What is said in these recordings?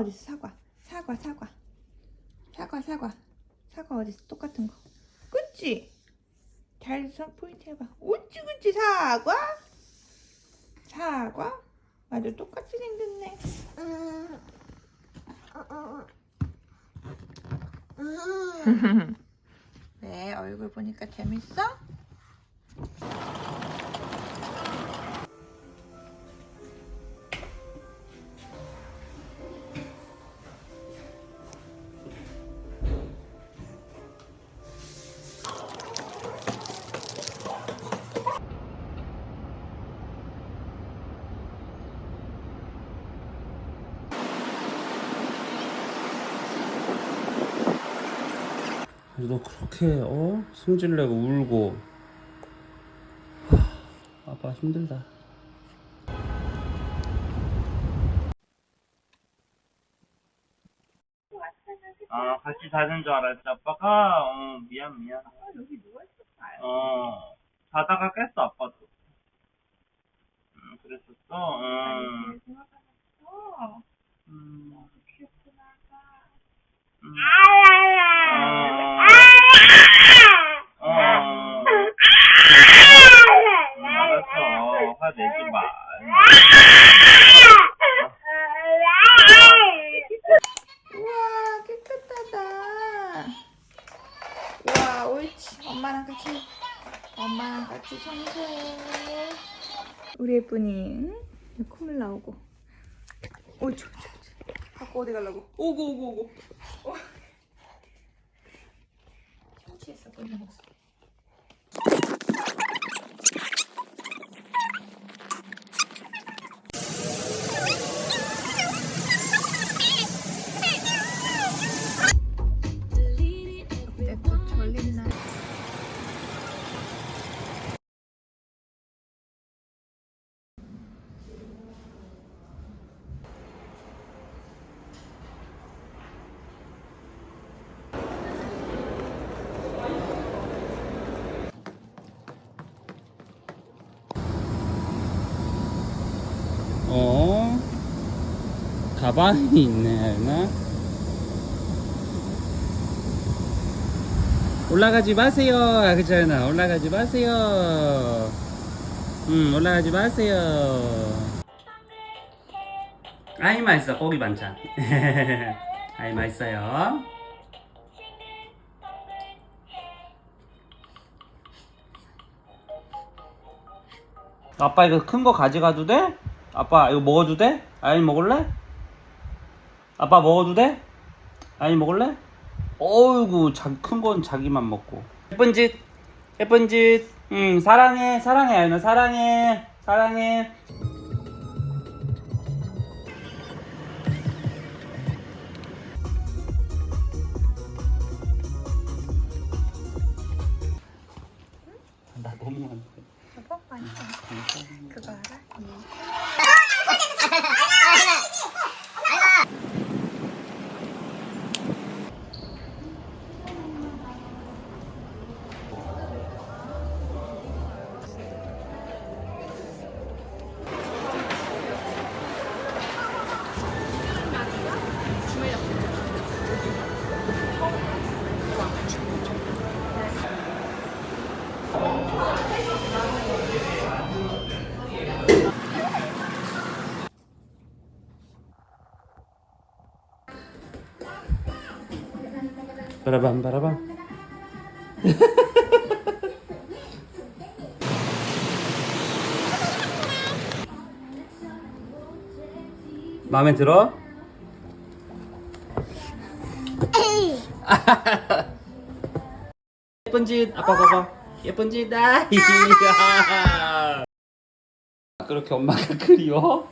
어디 있어? 사과. 사과, 사과. 사과, 사과. 사과 어디 있어? 똑같은 거. 그치? 잘선 포인트 해봐. 옳지, 그치? 사과? 사과? 맞아, 똑같이 생겼네. 왜 얼굴 보니까 재밌어? 너 그렇게 어 승질내고 울고 하, 아빠 힘들다. 아 같이 자는 줄 알았지 아빠가 어 미안 미안. 여기 누워 있었어요. 어 자다가 깼어 아빠도. 음 그랬었어. 음. 어, 음. 귀엽구나. 음. 어. 어. 알았어 화 내지 마. 우와 깨끗하다. 우와 옳지. 엄마랑 같이 엄마랑 같이 청소해. 우리 예쁜이 콧물 나오고. 옳지 옳지 옳지. 갖고 어디 가려고? 오고 오고 오고. 어. 청취했어 보내먹었어. 가방이 있네 나 올라가지 마세요 아 그잖아 올라가지 마세요. 음 올라가지 마세요. 아이 맛있어. 고기 반찬. 아이 맛있어요. 아빠 이거 큰 거 가져가도 돼? 아빠 이거 먹어도 돼? 아이 먹을래? 아빠 먹어도 돼? 아이 먹을래? 어이구 큰 건 자기만 먹고. 예쁜 짓. 예쁜 짓응 사랑해. 사랑해 아이나. 사랑해. 사랑해 바라밤 바라밤 마음에 들어? 예쁜 짓 아빠 봐봐 예쁜 짓 아이 그렇게 엄마가 그리워?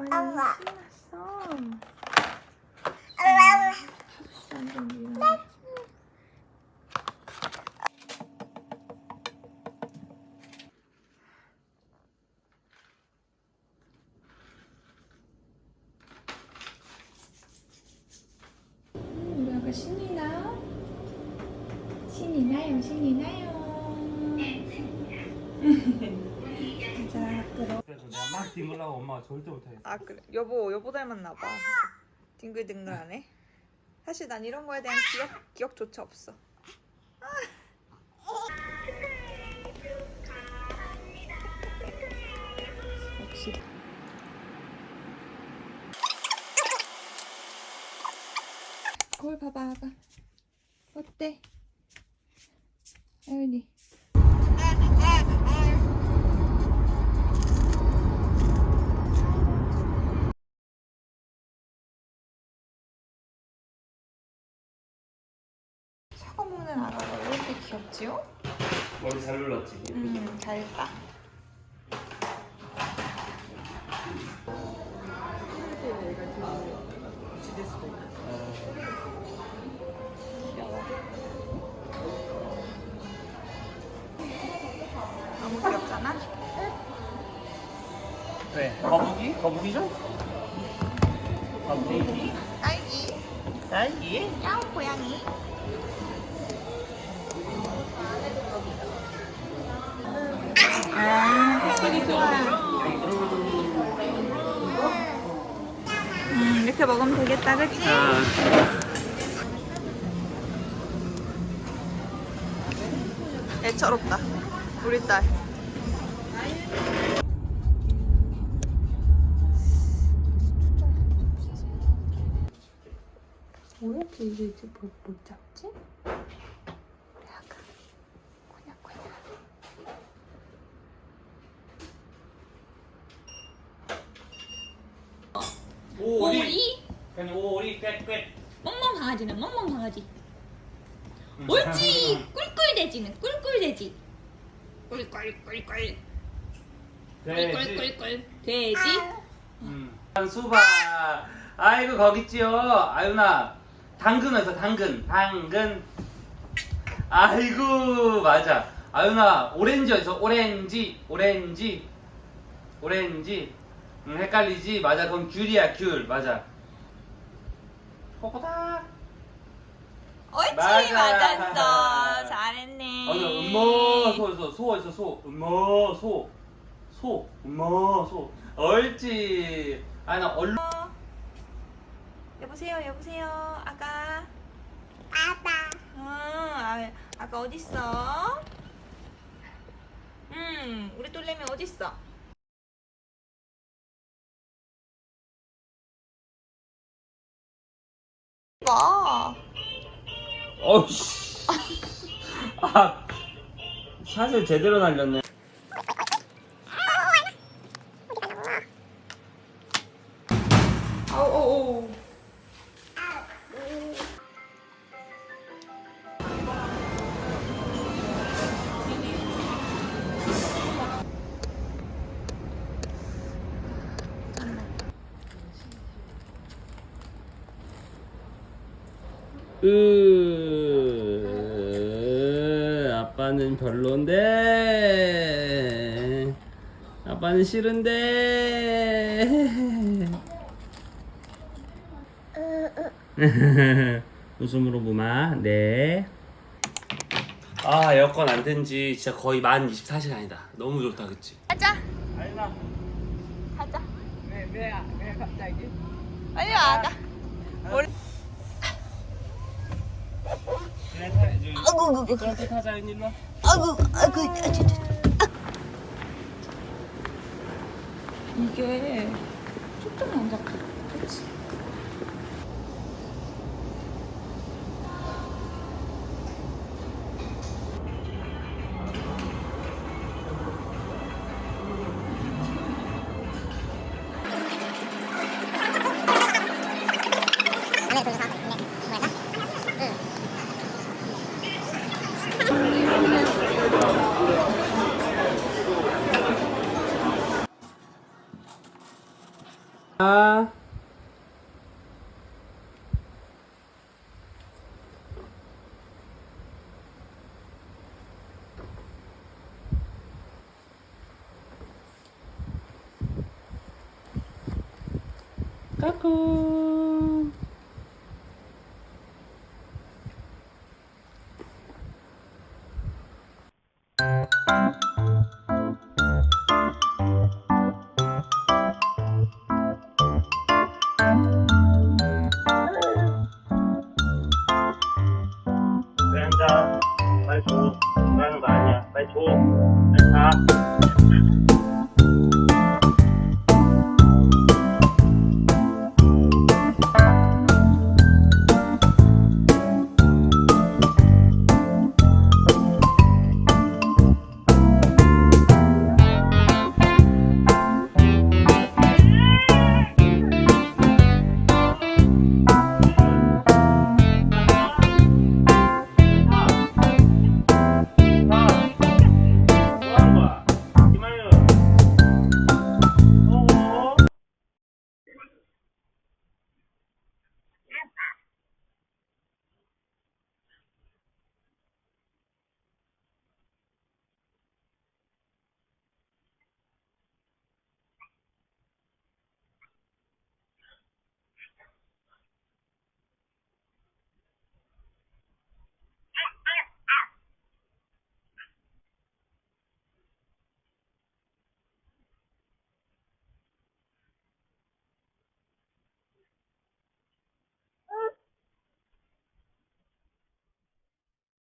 아유 신났어. 음, 신이 나? 신이 나요, 신이 나요. 뒹굴라고 엄마가 절대 못하겠어. 아 그래. 여보 여보 닮았나 봐. 딩글딩글하네. 사실 난 이런 거에 대한 기억 기억조차 없어. 역시 거울 봐봐 아가 어때? 아윤이 먹는 아가가 왜 이렇게 귀엽지요? 머리 잘 눌렀지. 음, 잘했다. 귀여워. 너무 귀엽잖아? 왜? 거북이? 거북이죠? 거북이? 딸기. 딸기? 야옹 고양이. 아. 음, 이렇게 먹으면 되겠다, 그치? 아, 애처롭다. 우리 딸. 뭐야, 쟤 이제 이제 뭐, 못 잡지? 우리 아가. 코냐코냐. 오리. 오리? 그냥 오리 꽥꽥. 멍멍 강아지는 멍멍 강아지. 음. 옳지. 꿀꿀돼지는 꿀꿀돼지. 꿀꿀꿀꿀. 돼지. 꿀꿀꿀꿀. 돼지. 음. 수박. 아이고 거기 있지요. 아유나. 당근 어서 당근. 당근. 아이고 맞아. 아유나 오렌지 어서 오렌지. 오렌지. 오렌지. 음, 헷갈리지? 맞아. 그건 귤이야 귤. 맞아. 코코다. 옳지, 맞아. 맞았어. 잘했네. 아니 음모 소 소 소 있어 소 음모 소 소 음모 소 옳지 아니 나 얼른 여보세요, 여보세요, 아가. 아빠. 응, 아, 아가 어딨어? 음, 우리 똘레미 어딨어? 봐. 어우씨 아 사실 제대로 날렸네 으 아빠는 별론데 아빠는 싫은데 웃음으로 무마 네. 아 에어컨 안든지 진짜 거의 만 24시간이다 너무 좋다 그치? 가자, 아이나 가자. 왜, 왜, 왜 갑자기? 빨리 와. 우리 그래 타 이제 타자 일로 와 아구, 아구, 아, 저, 저, 저. 이게 초점이 안 잡혀. 아. 까꿍.